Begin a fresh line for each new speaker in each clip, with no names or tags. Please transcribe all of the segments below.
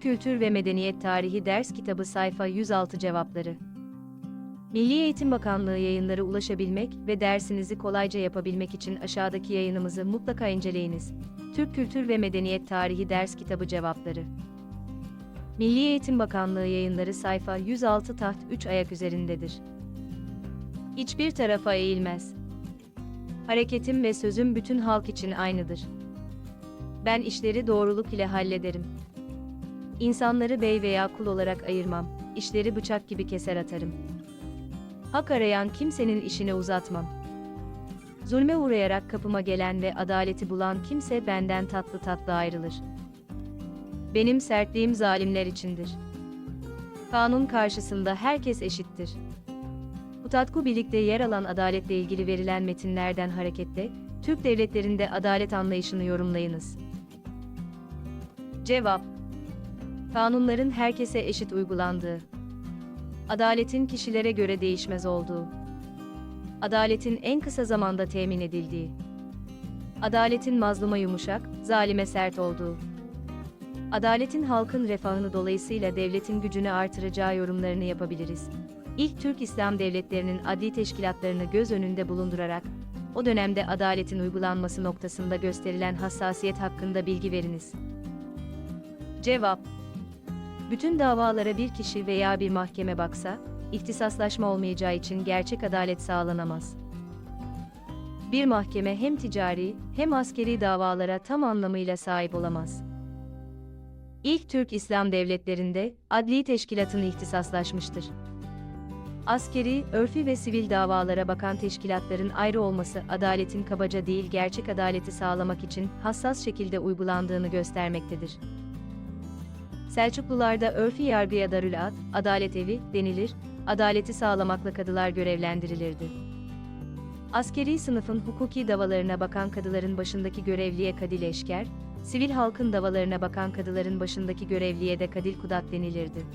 Kültür ve Medeniyet Tarihi Ders Kitabı Sayfa 106 Cevapları Milli Eğitim Bakanlığı yayınları ulaşabilmek ve dersinizi kolayca yapabilmek için aşağıdaki yayınımızı mutlaka inceleyiniz. Türk Kültür ve Medeniyet Tarihi Ders Kitabı Cevapları Milli Eğitim Bakanlığı yayınları sayfa 106 taht 3 ayak üzerindedir. Hiçbir tarafa eğilmez. Hareketim ve sözüm bütün halk için aynıdır. Ben işleri doğruluk ile hallederim. İnsanları bey veya kul olarak ayırmam, işleri bıçak gibi keser atarım. Hak arayan kimsenin işini uzatmam. Zulme uğrayarak kapıma gelen ve adaleti bulan kimse benden tatlı tatlı ayrılır. Benim sertliğim zalimler içindir. Kanun karşısında herkes eşittir. Hutatku birlikte yer alan adaletle ilgili verilen metinlerden hareketle, Türk devletlerinde adalet anlayışını yorumlayınız. Cevap Kanunların herkese eşit uygulandığı. Adaletin kişilere göre değişmez olduğu. Adaletin en kısa zamanda temin edildiği. Adaletin mazluma yumuşak, zalime sert olduğu. Adaletin halkın refahını dolayısıyla devletin gücünü artıracağı yorumlarını yapabiliriz. İlk Türk İslam devletlerinin adli teşkilatlarını göz önünde bulundurarak, o dönemde adaletin uygulanması noktasında gösterilen hassasiyet hakkında bilgi veriniz. Cevap Bütün davalara bir kişi veya bir mahkeme baksa, ihtisaslaşma olmayacağı için gerçek adalet sağlanamaz. Bir mahkeme hem ticari hem askeri davalara tam anlamıyla sahip olamaz. İlk Türk İslam devletlerinde adli teşkilatın ihtisaslaşmıştır. Askeri, örfi ve sivil davalara bakan teşkilatların ayrı olması adaletin kabaca değil gerçek adaleti sağlamak için hassas şekilde uygulandığını göstermektedir. Selçuklularda örfi yargıya darülat, adalet evi denilir, adaleti sağlamakla kadılar görevlendirilirdi. Askeri sınıfın hukuki davalarına bakan kadıların başındaki görevliye kadil eşker, sivil halkın davalarına bakan kadıların başındaki görevliye de kadil kudat denilirdi.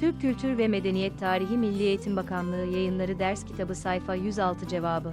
Türk Kültür ve Medeniyet Tarihi Milli Eğitim Bakanlığı Yayınları Ders Kitabı Sayfa 106 Cevabı